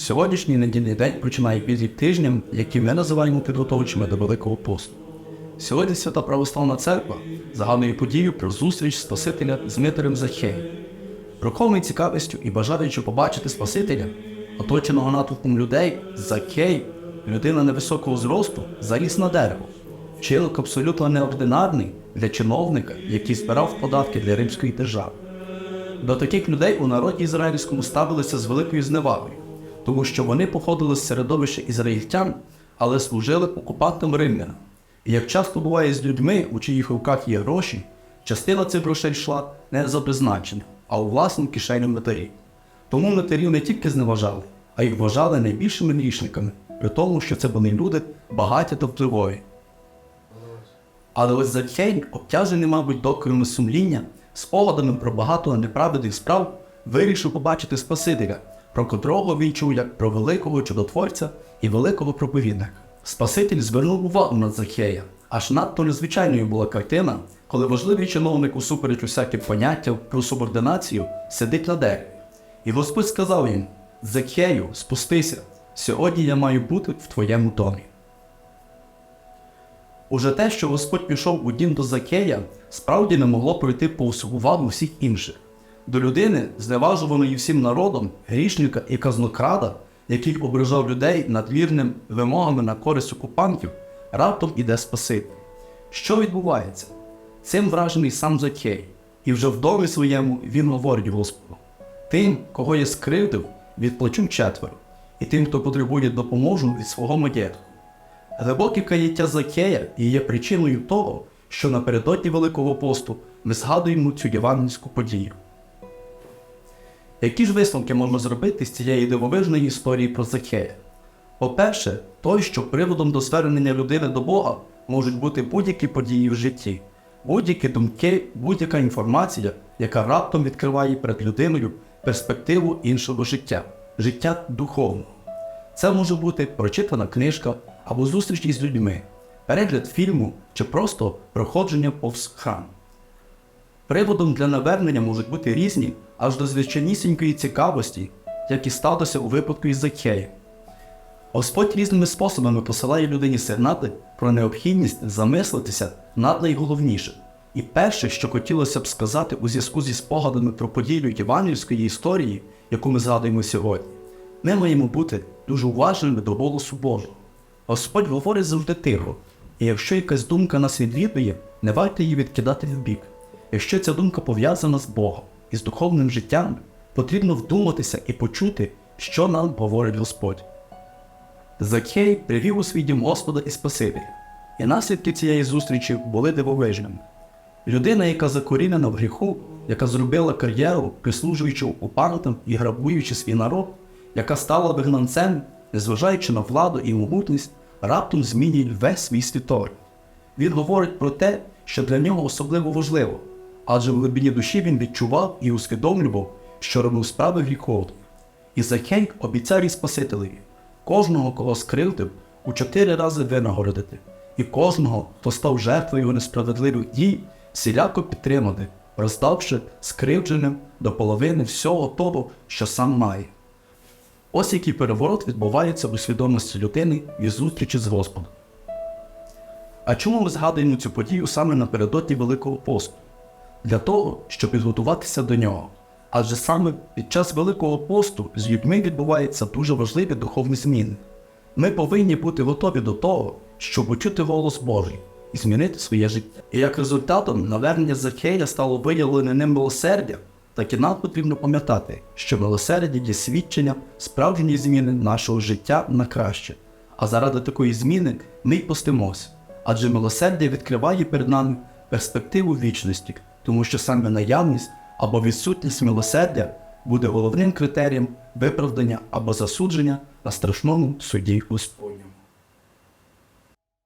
Сьогоднішній недільний день починає підлік тижнем, який ми називаємо підготовчими до Великого посту. Сьогодні Свята Православна Церква загадує подію про зустріч Спасителя з Митарем Захеєм. Руховною цікавістю і бажаючи побачити Спасителя, оточеного натовпом людей, Закей, людина невисокого зросту, заліз на дерево. Вчинок абсолютно неординарний для чиновника, який збирав податки для римської держави. До таких людей у народі ізраїльському ставилися з великою зневагою, тому що вони походили з середовища ізраїльтян, але служили окупантам римлян. І як часто буває з людьми, у чиїх руках є гроші, частина цих грошей йшла не за призначенням, а у власну кишеню метарів. Тому метарів не тільки зневажали, а й вважали найбільшими грішниками, при тому, що це були люди багаті та впливові. Але ось Закхей, обтяжений, мабуть, докорами сумління, спогадами про багато неправедних справ, вирішив побачити Спасителя, про котрого він чув як про великого чудотворця і великого проповідника. Спаситель звернув увагу на Закхея. Аж надто незвичайною була картина, коли важливий чиновник усупереч усяким поняттям про субординацію сидить на дереві. І Господь сказав їм: Закхею, спустися, сьогодні я маю бути в твоєму домі. Уже те, що Господь пішов у дім до Закея, справді не могло пройти повз увагу всіх інших. До людини, зневажуваної всім народом, грішника і казнокрада, який ображав людей надмірним вимогами на користь окупантів, раптом іде Спаситель. Що відбувається? Цим вражений сам Закей, і вже в домі своєму він говорить Господу: Тим, кого я скривдив, відплачу четверо, і тим, хто потребує допоможу від свого маєтку. Глибоке каяття Закея і є причиною того, що напередодні Великого посту ми згадуємо цю євангельську подію. Які ж висновки можна зробити з цієї дивовижної історії про Закея? По-перше, той, що приводом до звернення людини до Бога можуть бути будь-які події в житті, будь-які думки, будь-яка інформація, яка раптом відкриває перед людиною перспективу іншого життя, життя духовного. Це може бути прочитана книжка або зустріч із людьми, перегляд фільму чи просто проходження повз храм. Приводом для навернення можуть бути різні аж до звичайнісінької цікавості, як і сталося у випадку із Закеєм. Господь різними способами посилає людині сигнали про необхідність замислитися над найголовнішим. І перше, що хотілося б сказати у зв'язку зі спогадами про подію євангельської історії, яку ми згадуємо сьогодні, ми маємо бути дуже уважними до голосу Божого. Господь говорить завжди тихо, і якщо якась думка нас відвідує, не варто її відкидати в бік. Якщо ця думка пов'язана з Богом і з духовним життям, потрібно вдуматися і почути, що нам говорить Господь. Закей привів у свій дім Господа і Спасителя, і наслідки цієї зустрічі були дивовижними. Людина, яка закорінена в гріху, яка зробила кар'єру, прислужуючи окупантам і грабуючи свій народ, яка стала вигнанцем, незважаючи на владу і могутність, раптом змінює весь свій світор. Він говорить про те, що для нього особливо важливо, адже в глибині душі він відчував і усвідомлював, що робив справи гріховно. І Закей обіцяв і Спасителеві кожного, кого скривдив, у чотири рази винагородити, і кожного, хто став жертвою несправедливих дій, всіляко підтримати, роздавши скривдженим до половини всього того, що сам має. Ось який переворот відбувається у свідомості людини від зустрічі з Господом. А чому ми згадуємо цю подію саме напередодні Великого посту? Для того, щоб підготуватися до нього. Адже саме під час Великого посту з людьми відбуваються дуже важливі духовні зміни. Ми повинні бути готові до того, щоб почути голос Божий і змінити своє життя. І як результатом навернення Закея стало виявлене ним милосердя, так і нам потрібно пам'ятати, що милосердя є свідченням справжньої зміни нашого життя на краще. А заради такої зміни ми й постимося. Адже милосердя відкриває перед нами перспективу вічності, тому що саме наявність або відсутність милосердя буде головним критерієм виправдання або засудження на страшному суді Господь.